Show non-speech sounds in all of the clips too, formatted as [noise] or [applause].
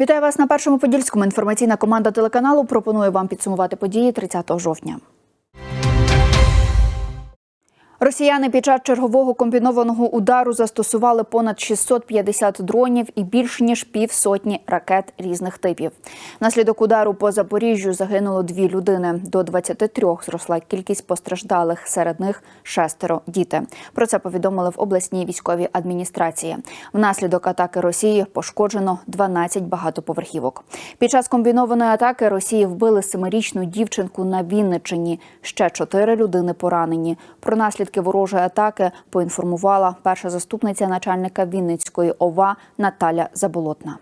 Вітаю вас на першому подільському. Інформаційна команда телеканалу пропонує вам підсумувати події 30 жовтня. Росіяни під час чергового комбінованого удару застосували понад 650 дронів і більш ніж півсотні ракет різних типів. Внаслідок удару по Запоріжжю загинуло дві людини. До 23 зросла кількість постраждалих. Серед них шестеро діти. Про це повідомили в обласній військовій адміністрації. Внаслідок атаки Росії пошкоджено 12 багатоповерхівок. Під час комбінованої атаки Росії вбили семирічну дівчинку на Вінниччині. Ще чотири людини поранені. Про наслідки ворожої атаки поінформувала перша заступниця начальника Вінницької ОВА Наталя Заболотна.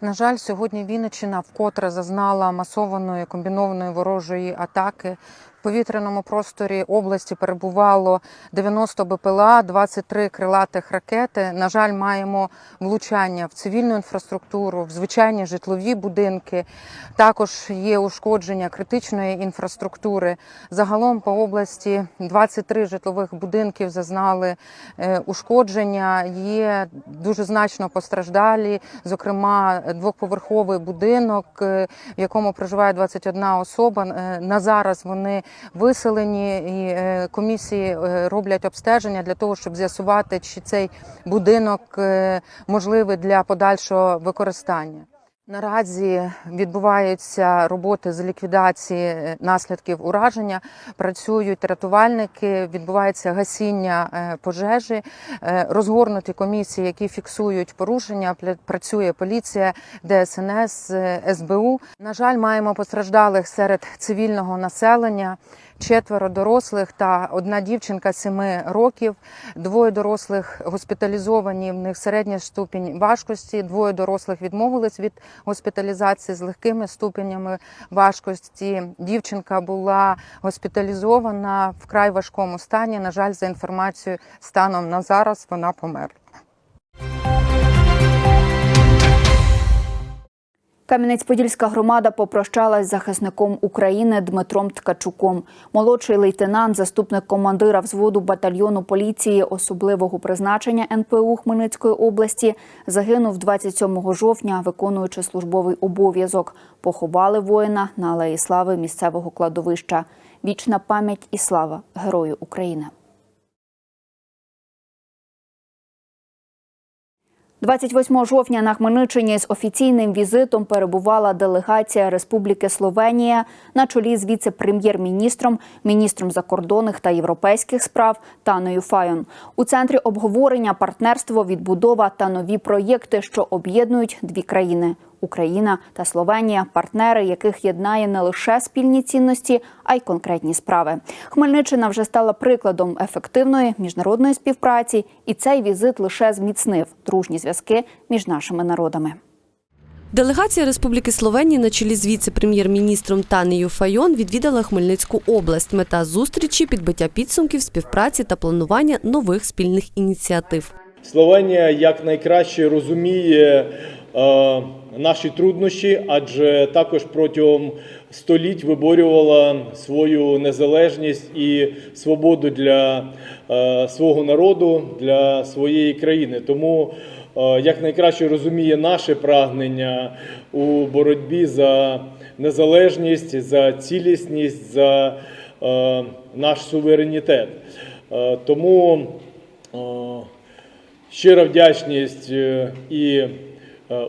На жаль, сьогодні Вінниччина вкотре зазнала масованої комбінованої ворожої атаки. Повітряному просторі області перебувало 90 БПЛА, 23 крилатих ракети. На жаль, маємо влучання в цивільну інфраструктуру, в звичайні житлові будинки. Також є ушкодження критичної інфраструктури. Загалом по області 23 житлових будинків зазнали е, ушкодження. Є дуже значно постраждалі, зокрема, двоповерховий будинок, е, в якому проживає 21 особа. Е, На зараз вони виселені, і е, комісії е, роблять обстеження для того, щоб з'ясувати, чи цей будинок е, можливий для подальшого використання. Наразі відбуваються роботи з ліквідації е, наслідків ураження. Працюють рятувальники, відбувається гасіння е, пожежі, е, розгорнуті комісії, які фіксують порушення. Працює поліція, ДСНС, СБУ. На жаль, маємо постраждалих серед цивільного населення. Четверо дорослих та одна дівчинка 7 років. Двоє дорослих госпіталізовані. В них середня ступінь важкості. Двоє дорослих відмовились від госпіталізації з легкими ступенями важкості. Дівчинка була госпіталізована в край важкому стані. На жаль, за інформацією станом на зараз вона померла. Кам'янець-Подільська громада попрощалась з захисником України Дмитром Ткачуком. Молодший лейтенант, заступник командира взводу батальйону поліції особливого призначення НПУ Хмельницької області, загинув 27 жовтня, виконуючи службовий обов'язок. Поховали воїна на алеї слави місцевого кладовища. Вічна пам'ять і слава Герою України. 28 жовтня на Хмельниччині з офіційним візитом перебувала делегація Республіки Словенія на чолі з віце-прем'єр-міністром, міністром закордонних та європейських справ Таною Файон. У центрі обговорення партнерство, відбудова та нові проєкти, що об'єднують дві країни. Україна та Словенія партнери, яких єднає не лише спільні цінності, а й конкретні справи. Хмельниччина вже стала прикладом ефективної міжнародної співпраці, і цей візит лише зміцнив дружні зв'язки між нашими народами. Делегація Республіки Словенії на чолі з віце-прем'єр-міністром Танею Файон відвідала Хмельницьку область. Мета зустрічі підбиття підсумків співпраці та планування нових спільних ініціатив. Словенія якнайкраще розуміє е, наші труднощі, адже також протягом століть виборювала свою незалежність і свободу для е, свого народу, для своєї країни. Тому е, якнайкраще розуміє наше прагнення у боротьбі за незалежність, за цілісність, за е, наш суверенітет. Тому Щира вдячність і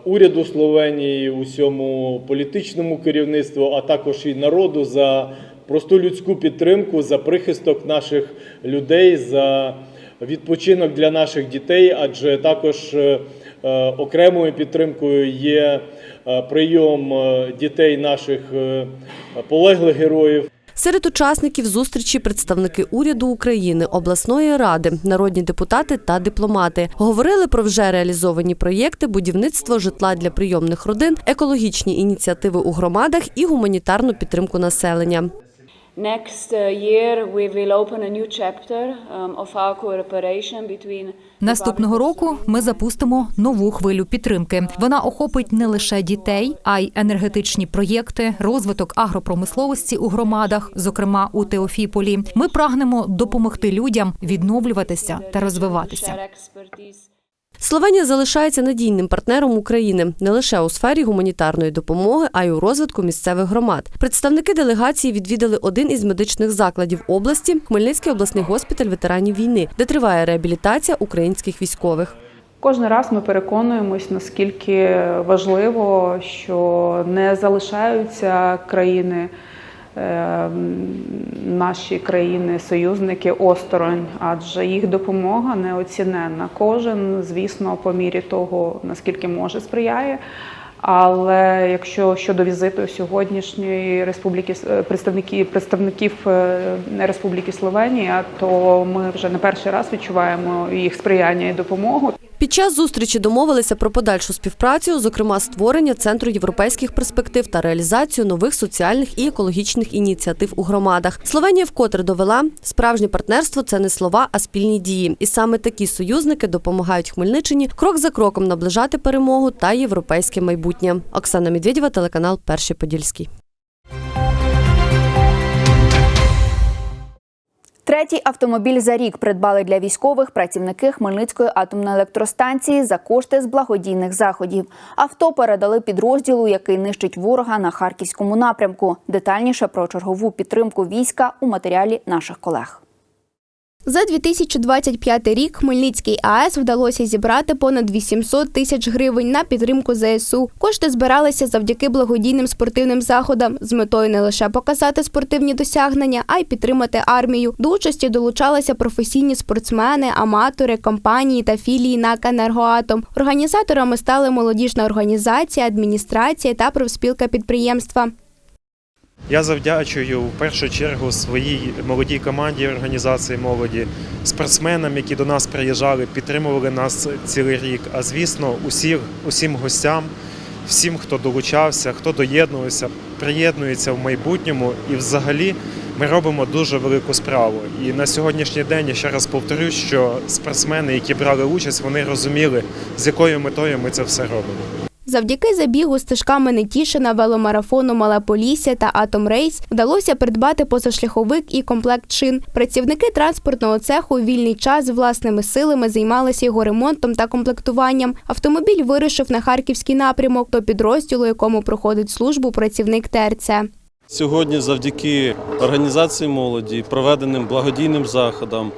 уряду Словенії, усьому політичному керівництву, а також і народу за просту людську підтримку, за прихисток наших людей, за відпочинок для наших дітей, адже також е, е, окремою підтримкою є е, прийом е, дітей наших е, полеглих героїв. Серед учасників зустрічі представники уряду України, обласної ради, народні депутати та дипломати говорили про вже реалізовані проєкти, будівництво житла для прийомних родин, екологічні ініціативи у громадах і гуманітарну підтримку населення. Next year, we will open a new chapter of our cooperation between Наступного року ми запустимо нову хвилю підтримки. Вона охопить не лише дітей, а й енергетичні проєкти, розвиток агропромисловості у громадах, зокрема у Теофіполі. Ми прагнемо допомогти людям відновлюватися та розвиватися. Словенія залишається надійним партнером України не лише у сфері гуманітарної допомоги, а й у розвитку місцевих громад. Представники делегації відвідали один із медичних закладів області Хмельницький обласний госпіталь ветеранів війни, де триває реабілітація українських військових. Кожен раз ми переконуємось, наскільки важливо, що не залишаються країни, наші країни-союзники осторонь, адже їх допомога неоціненна. Кожен, звісно, по мірі того, наскільки може, сприяє. Але якщо щодо візиту сьогоднішньої республіки е, представників представників Республіки Словенія, то ми вже не перший раз відчуваємо їх сприяння і допомогу. Під час зустрічі домовилися про подальшу співпрацю, зокрема створення центру європейських перспектив та реалізацію нових соціальних і екологічних ініціатив у громадах. Словенія вкотре довела справжнє партнерство це не слова, а спільні дії. І саме такі союзники допомагають Хмельниччині крок за кроком наближати перемогу та європейське майбутнє. Оксана Медведєва, телеканал Перший Подільський. Третій автомобіль за рік придбали для військових працівники Хмельницької атомної електростанції за кошти з благодійних заходів. Авто передали підрозділу, який нищить ворога на харківському напрямку. Детальніше про чергову підтримку війська у матеріалі наших колег. За 2025 рік Хмельницький АЕС вдалося зібрати понад 800 тисяч гривень на підтримку ЗСУ. Кошти збиралися завдяки благодійним спортивним заходам з метою не лише показати спортивні досягнення, а й підтримати армію. До участі долучалися професійні спортсмени, аматори, компанії та філії НАК «Енергоатом». Організаторами стали молодіжна організація, адміністрація та профспілка підприємства. Я завдячую в першу чергу своїй молодій команді організації молоді, спортсменам, які до нас приїжджали, підтримували нас цілий рік. А звісно, усіх, усім гостям, всім, хто долучався, хто доєднувався, приєднується в майбутньому. І взагалі ми робимо дуже велику справу. І на сьогоднішній день я ще раз повторюсь, що спортсмени, які брали участь, вони розуміли, з якою метою ми це все робимо. Завдяки забігу стежками Нетішина, веломарафону Мале Полісся та Атом Рейс вдалося придбати позашляховик і комплект шин. Працівники транспортного цеху у вільний час власними силами займалися його ремонтом та комплектуванням. Автомобіль вирушив на харківський напрямок до підрозділу, якому проходить службу працівник ТРЦ. Сьогодні, завдяки організації молоді, проведеним благодійним заходам,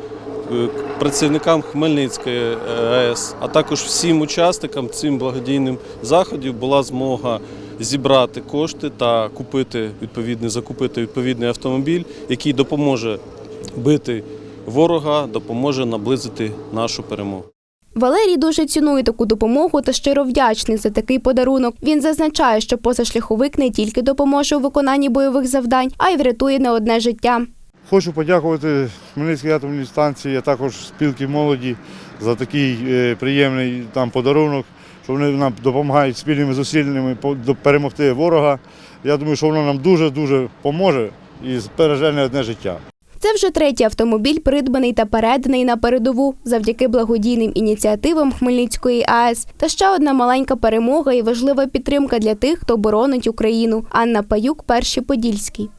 працівникам Хмельницької е, АЕС, а також всім учасникам цим благодійним заходів була змога зібрати кошти та купити відповідний, закупити відповідний автомобіль, який допоможе бити ворога, допоможе наблизити нашу перемогу. Валерій дуже цінує таку допомогу та щиро вдячний за такий подарунок. Він зазначає, що позашляховик не тільки допоможе у виконанні бойових завдань, а й врятує не одне життя. Хочу подякувати Хмельницькій атомній станції, а також спілки молоді за такий е, приємний там подарунок, що вони нам допомагають спільними зусиллями перемогти ворога. Я думаю, що воно нам дуже-дуже поможе і збереже не одне життя. Це вже третій автомобіль, придбаний та переданий на передову завдяки благодійним ініціативам Хмельницької АЕС. Та ще одна маленька перемога і важлива підтримка для тих, хто боронить Україну. Анна Паюк, перший Подільський.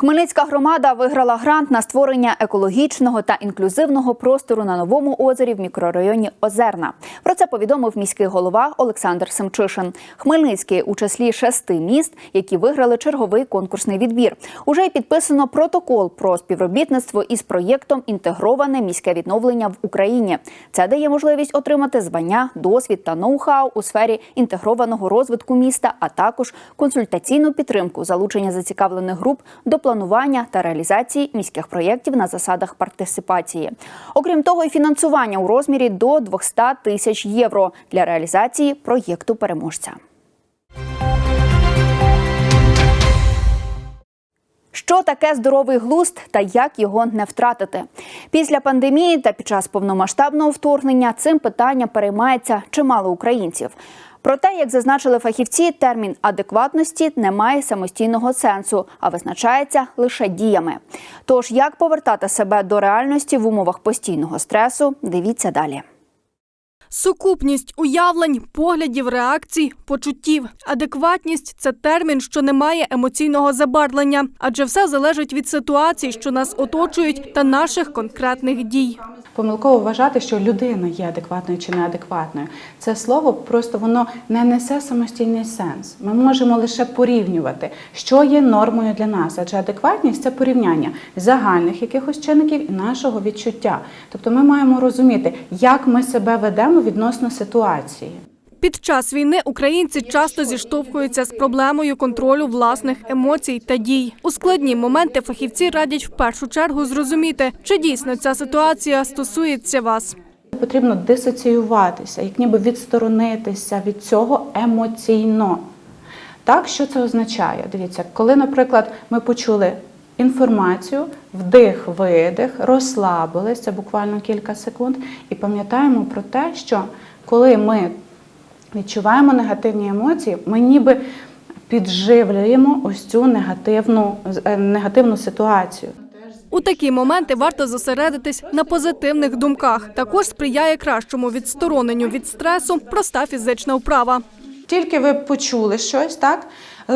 Хмельницька громада виграла грант на створення екологічного та інклюзивного простору на новому озері в мікрорайоні Озерна. Про це повідомив міський голова Олександр Семчишин. Хмельницький у числі шести міст, які виграли черговий конкурсний відбір. Уже й підписано протокол про співробітництво із проєктом Інтегроване міське відновлення в Україні. Це дає можливість отримати звання, досвід та ноу-хау у сфері інтегрованого розвитку міста, а також консультаційну підтримку, залучення зацікавлених груп до планування та реалізації міських проєктів на засадах партисипації. Окрім того, і фінансування у розмірі до 200 тисяч євро для реалізації проєкту переможця. Що таке здоровий глузд та як його не втратити? Після пандемії та під час повномасштабного вторгнення цим питанням переймається чимало українців. Проте, як зазначили фахівці, термін адекватності не має самостійного сенсу, а визначається лише діями. Тож, як повертати себе до реальності в умовах постійного стресу, дивіться далі. Сукупність уявлень, поглядів, реакцій, почуттів. Адекватність це термін, що не має емоційного забарвлення, адже все залежить від ситуацій, що нас оточують, та наших конкретних дій. Помилково вважати, що людина є адекватною чи неадекватною. Це слово просто воно не несе самостійний сенс. Ми можемо лише порівнювати, що є нормою для нас, адже адекватність це порівняння загальних якихось чинників і нашого відчуття. Тобто ми маємо розуміти, як ми себе ведемо відносно ситуації. Під час війни українці часто зіштовхуються з проблемою контролю власних емоцій та дій. У складні моменти фахівці радять в першу чергу зрозуміти, чи дійсно ця ситуація стосується вас. Потрібно дисоціюватися, як ніби відсторонитися від цього емоційно. Так, що це означає? Дивіться, коли, наприклад, ми почули інформацію, вдих, видих, розслабились, це буквально кілька секунд, і пам'ятаємо про те, що коли ми відчуваємо негативні емоції, ми ніби підживлюємо ось цю негативну, е, негативну ситуацію. У такі моменти варто зосередитись на позитивних думках. Також сприяє кращому відстороненню від стресу проста фізична вправа. Тільки ви почули щось, так?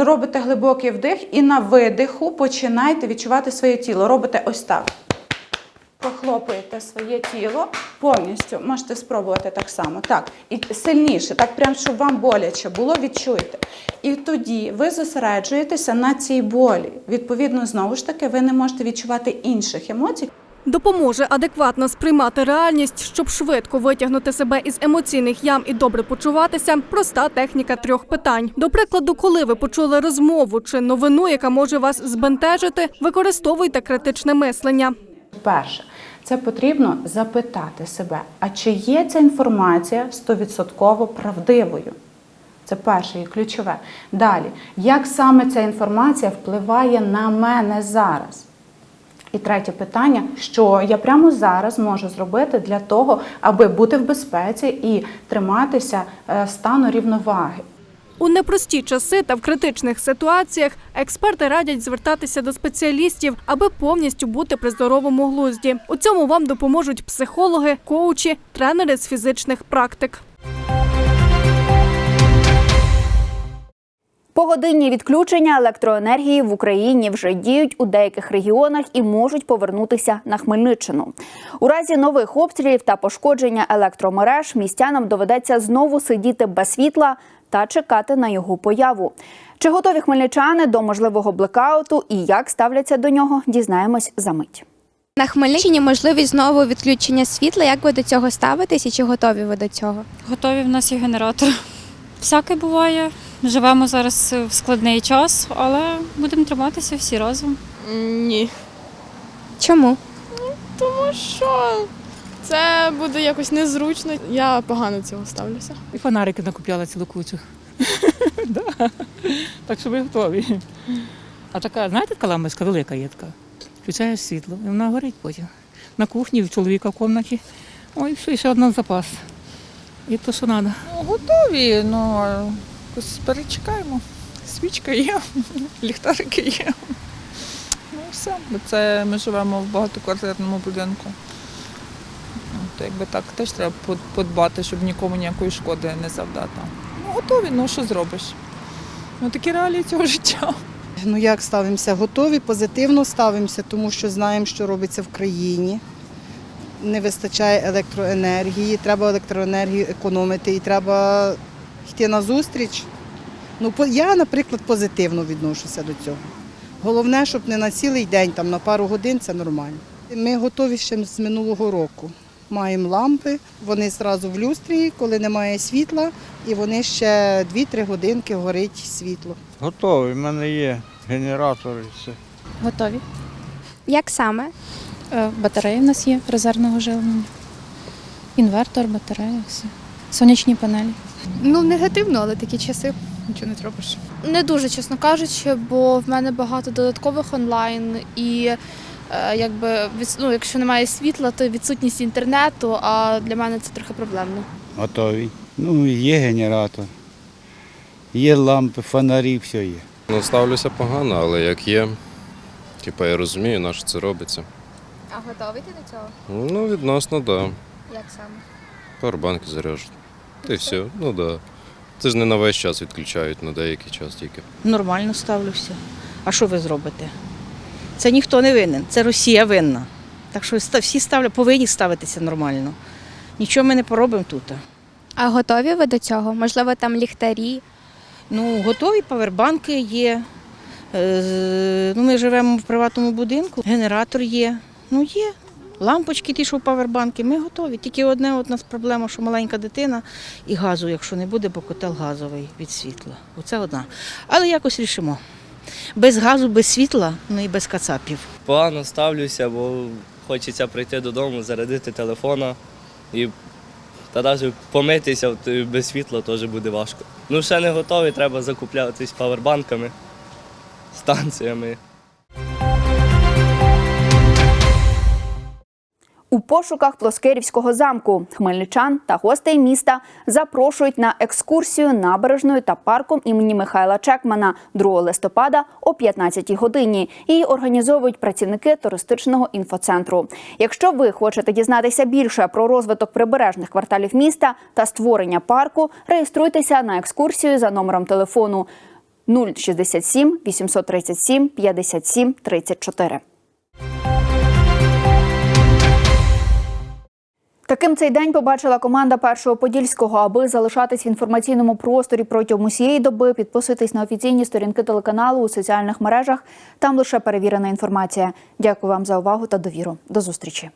Робите глибокий вдих і на видиху починаєте відчувати своє тіло. Робите ось так. Похлопуєте своє тіло повністю. Можете спробувати так само. Так. І сильніше, так прям, щоб вам боляче було, відчуйте. І тоді ви зосереджуєтеся на цій болі. Відповідно, знову ж таки, ви не можете відчувати інших емоцій. Допоможе адекватно сприймати реальність, щоб швидко витягнути себе із емоційних ям і добре почуватися. Проста техніка трьох питань. До прикладу, коли ви почули розмову чи новину, яка може вас збентежити, використовуйте критичне мислення. Перше, це потрібно запитати себе, а чи є ця інформація 100% правдивою? Це перше і ключове. Далі, як саме ця інформація впливає на мене зараз? І третє питання: що я прямо зараз можу зробити для того, аби бути в безпеці і триматися е, стану рівноваги? У непрості часи та в критичних ситуаціях експерти радять звертатися до спеціалістів, аби повністю бути при здоровому глузді. У цьому вам допоможуть психологи, коучі, тренери з фізичних практик. Погодинні відключення електроенергії в Україні вже діють у деяких регіонах і можуть повернутися на Хмельниччину. У разі нових обстрілів та пошкодження електромереж містянам доведеться знову сидіти без світла та чекати на його появу. Чи готові хмельничани до можливого блекауту і як ставляться до нього, дізнаємось за мить. На Хмельниччині можливість знову відключення світла. Як ви до цього ставитесь і чи готові ви до цього? Готові в нас є генератор. Всяке буває. Живемо зараз в складний час, але будемо триматися всі разом. Ні. Чому? Тому що це буде якось незручно. Я погано до цього ставлюся. І фонарики накупляла цілу кучу. [laughs] Так що ми готові. А така, знаєте, така лампочка велика є така. Включаєш світло, і вона горить потім. На кухні, в чоловіка в кімнаті. Ой, все, ще один запас. І то, що треба. Ну, готові, ну якось перечекаємо. Свічка є, [laughs] ліхтарики є. Ну все, бо це ми живемо в багатоквартирному будинку. То якби так теж треба подбати, щоб нікому ніякої шкоди не завдати. Ну, готові, ну що зробиш? Ну такі реалії цього [laughs] життя. Ну як ставимося? Готові, позитивно ставимося, тому що знаємо, що робиться в країні. Не вистачає електроенергії, треба електроенергію економити і треба йти на зустріч. Ну, я, наприклад, позитивно відношуся до цього. Головне, щоб не на цілий день, там на пару годин це нормально. Ми готові ще з минулого року. Маємо лампи, вони одразу в люстрі, коли немає світла, і вони ще 2-3 годинки горить світло. Готовий, в мене є генератор і все. Готові. Як саме? Е, Батареї в нас є резервного живлення. Інвертор, батарея, все. Сонячні панелі. Ну, негативно, але такі часи нічого не зробиш. Не дуже, чесно кажучи, бо в мене багато додаткових онлайн і е, якби ну, якщо немає світла, то відсутність інтернету, а для мене це трохи проблемно. Готовий. Ну, є генератор, є лампи, фонарі, все є. Ну, ставлюся погано, але як є, типа я розумію, на що це робиться. А готовий ти до цього? Ну, відносно, так. Да. Як саме? Павербанки заряджені. Та й все. Ну так. Да. Це ж не на весь час відключають, на деякий час тільки. Нормально ставлюся. А що ви зробите? Це ніхто не винен, це Росія винна. Так що всі ставлять, повинні ставитися нормально. Нічого ми не поробимо тут. А готові ви до цього? Можливо, там ліхтарі? Ну, готові павербанки є. Е, Ну, ми живемо в приватному будинку, генератор є. Ну, є. Лампочки, ті, що в павербанки, ми готові. Тільки одне от нас проблема, що маленька дитина і газу, якщо не буде, бо котел газовий від світла. Оце одна. Але якось рішимо. Без газу, без світла, ну і без кацапів. Погано ставлюся, бо хочеться прийти додому, зарядити телефона і та навіть помитися е, без світла теж буде важко. Ну, ще не готові, треба закуплятись павербанками, станціями. У пошуках Плоскирівського замку хмельничан та гостей міста запрошують на екскурсію набережною та парком імені Михайла Чекмана 2 листопада о 15 годині. Її організовують працівники туристичного інфоцентру. Якщо ви хочете дізнатися більше про розвиток прибережних кварталів міста та створення парку, реєструйтеся на екскурсію за номером телефону 067 837 57 34. Таким цей день побачила команда першого подільського. Аби залишатись в інформаційному просторі протягом усієї доби, підписуйтесь на офіційні сторінки телеканалу у соціальних мережах. Там лише перевірена інформація. Дякую вам за увагу та довіру. До зустрічі.